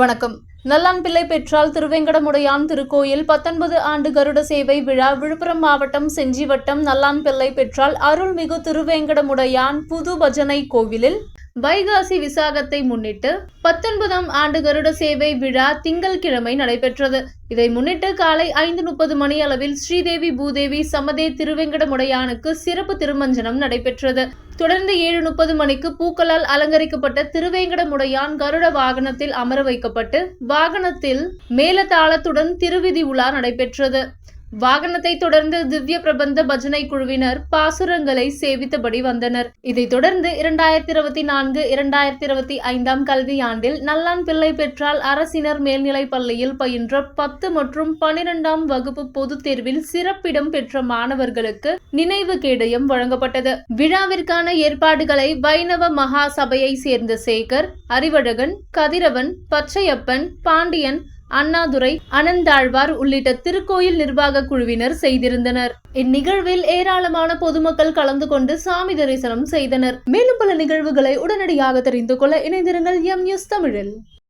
வணக்கம். நல்லான்பிள்ளை பெற்றால் திருவேங்கடமுடையான் திருக்கோயில் பத்தொன்பது ஆண்டு கருட சேவை விழா விழுப்புரம் மாவட்டம் செஞ்சி வட்டம் நல்லான்பிள்ளை பெற்றால் அருள்மிகு திருவேங்கடமுடையான் புது பஜனை கோவிலில் வைகாசி விசாகத்தை முன்னிட்டு பத்தொன்பதாம் ஆண்டு கருட சேவை விழா திங்கள்கிழமை நடைபெற்றது. இதை முன்னிட்டு காலை ஐந்து முப்பது மணி அளவில் ஸ்ரீதேவி பூதேவி சமதே திருவேங்கடமுடையானுக்கு சிறப்பு திருமஞ்சனம் நடைபெற்றது. தொடர்ந்து ஏழு முப்பது மணிக்கு பூக்களால் அலங்கரிக்கப்பட்ட திருவேங்கடமுடையான் கருட வாகனத்தில் அமர வைக்கப்பட்டு வாகனத்தில் மேலதாளத்துடன் திருவிதி உலா நடைபெற்றது. வாகனத்தை தொடர்ந்து திவ்ய பிரபந்த பஜனை குழுவினர் பாசுரங்களை சேவித்தபடி வந்தனர். இதைத் தொடர்ந்து இரண்டாயிரத்தி இருபத்தி நான்கு இரண்டாயிரத்தி இருபத்தி ஐந்தாம் கல்வியாண்டில் நல்லான் பிள்ளை பெற்றால் அரசினர் மேல்நிலைப் பள்ளியில் பயின்ற பத்து மற்றும் பனிரெண்டாம் வகுப்பு பொதுத் தேர்வில் சிறப்பிடம் பெற்ற மாணவர்களுக்கு நினைவு கேடயம் வழங்கப்பட்டது. விழாவிற்கான ஏற்பாடுகளை வைணவ மகா சபையை சேர்ந்த சேகர் அறிவழகன் கதிரவன் பச்சையப்பன் பாண்டியன் அண்ணாதுரை அனந்தாழ்வார் உள்ளிட்ட திருக்கோயில் நிர்வாக குழுவினர் செய்திருந்தனர். இந்நிகழ்வில் ஏராளமான பொதுமக்கள் கலந்து கொண்டு சாமி தரிசனம் செய்தனர். மேலும் பல நிகழ்வுகளை உடனடியாக தெரிந்து கொள்ள இணைந்திருங்கள் எம் நியூஸ் தமிழில்.